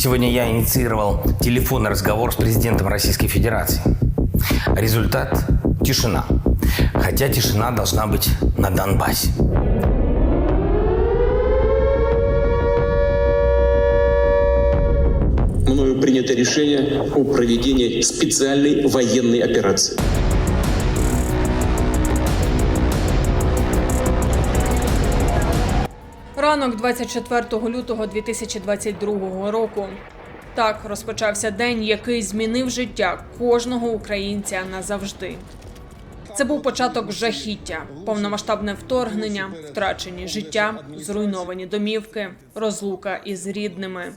Сегодня я инициировал телефонный разговор с президентом Российской Федерации. Результат – тишина. Хотя тишина должна быть на Донбассе. мною принято решение о проведении специальной военной операции. Ранок 24 лютого 2022 року. Так розпочався день, який змінив життя кожного українця назавжди. Це був початок жахіття, повномасштабне вторгнення, втрачені життя, зруйновані домівки, розлука із рідними.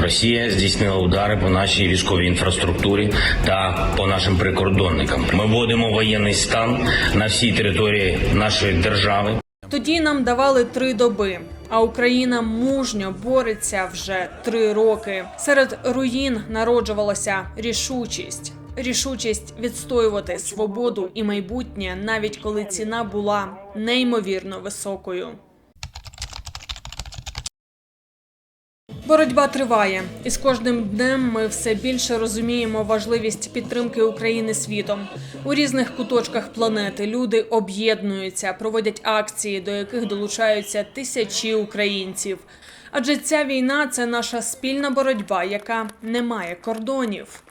Росія здійснила удари по нашій військовій інфраструктурі та по нашим прикордонникам. Ми вводимо воєнний стан на всій території нашої держави. Тоді нам давали три доби. А Україна мужньо бореться вже три роки. Серед руїн народжувалася рішучість. Рішучість відстоювати свободу і майбутнє, навіть коли ціна була неймовірно високою. Боротьба триває, і з кожним днем ми все більше розуміємо важливість підтримки України світом. У різних куточках планети люди об'єднуються, проводять акції, до яких долучаються тисячі українців. Адже ця війна це наша спільна боротьба, яка не має кордонів.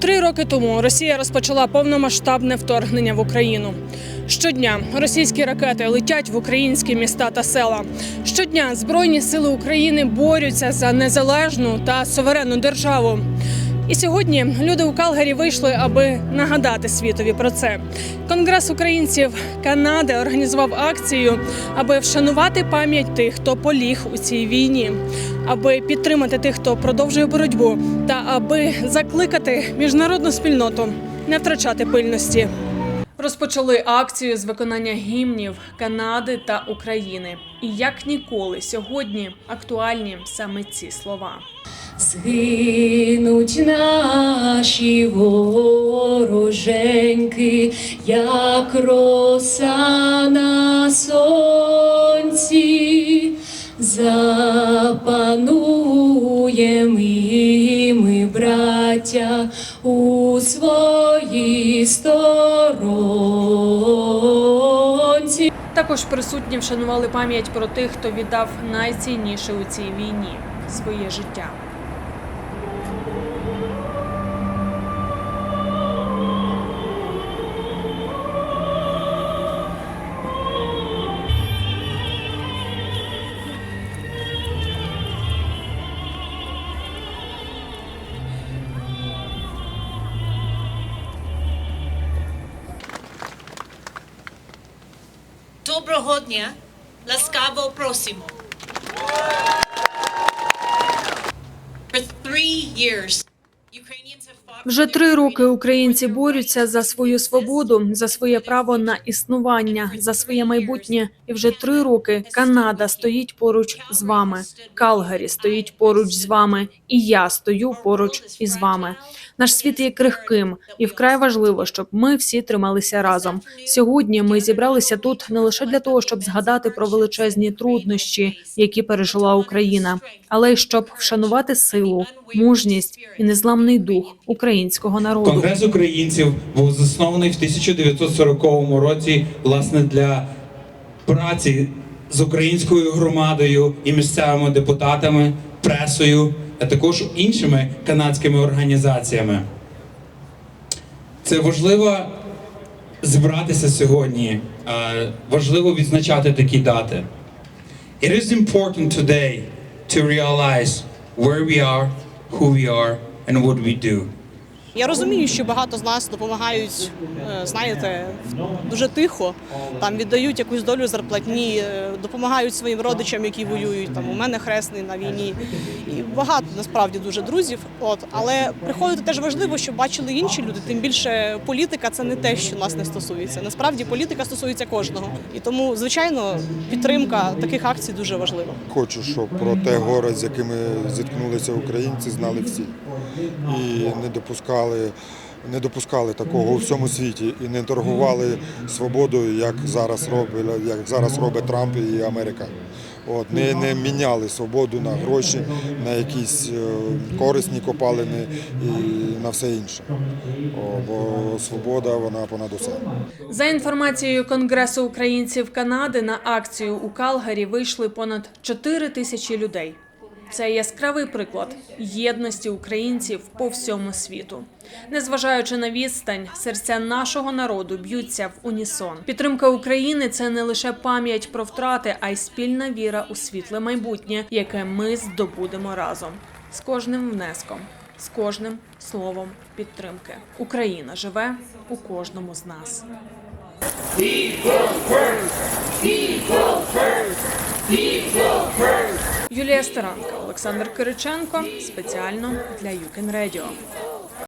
Три роки тому Росія розпочала повномасштабне вторгнення в Україну. Щодня російські ракети летять в українські міста та села. Щодня збройні сили України борються за незалежну та суверенну державу. І сьогодні люди у Калгарі вийшли, аби нагадати світові про це. Конгрес українців Канади організував акцію, аби вшанувати пам'ять тих, хто поліг у цій війні, аби підтримати тих, хто продовжує боротьбу, та аби закликати міжнародну спільноту не втрачати пильності. Розпочали акцію з виконання гімнів Канади та України. І як ніколи сьогодні актуальні саме ці слова. Згинуть наші вороженьки, як роса на сонці, запануєм і ми, браття, у своїй сторонці. Також присутні вшанували пам'ять про тих, хто віддав найцінніше у цій війні своє життя. dobrohodnie, laskavo prosimo. For three years, Вже три роки українці борються за свою свободу, за своє право на існування, за своє майбутнє. І вже три роки Канада стоїть поруч з вами. Калгарі стоїть поруч з вами, і я стою поруч із вами. Наш світ є крихким, і вкрай важливо, щоб ми всі трималися разом. Сьогодні ми зібралися тут не лише для того, щоб згадати про величезні труднощі, які пережила Україна, але й щоб вшанувати силу, мужність і незламний дух українського народу. Конгрес українців був заснований в 1940 році власне для праці з українською громадою і місцевими депутатами, пресою, а також іншими канадськими організаціями. Це важливо збиратися сьогодні. е, Важливо відзначати такі дати. It is important today to realize where we are, who we are, and what we do. Я розумію, що багато з нас допомагають, е, знаєте, дуже тихо. Там віддають якусь долю зарплатні, е, допомагають своїм родичам, які воюють. Там у мене хресний на війні. І багато насправді дуже друзів. От але приходити теж важливо, щоб бачили інші люди. Тим більше політика це не те, що нас не стосується. Насправді політика стосується кожного. І тому, звичайно, підтримка таких акцій дуже важлива. Хочу, щоб про те горе, з якими зіткнулися українці, знали всі. І не допускали не допускали такого у всьому світі і не торгували свободою, як зараз робить, як зараз робить Трамп і Америка. От, не, не міняли свободу на гроші, на якісь е, корисні копалини і на все інше. О, бо свобода вона понад усе. За інформацією Конгресу українців Канади, на акцію у Калгарі вийшли понад 4 тисячі людей. Це яскравий приклад єдності українців по всьому світу. Незважаючи на відстань, серця нашого народу б'ються в унісон. Підтримка України це не лише пам'ять про втрати, а й спільна віра у світле майбутнє, яке ми здобудемо разом з кожним внеском, з кожним словом підтримки. Україна живе у кожному з нас. Юлія Старанка, Олександр Кириченко спеціально для Юкен Radio.